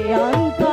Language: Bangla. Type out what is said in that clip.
অন্তরে।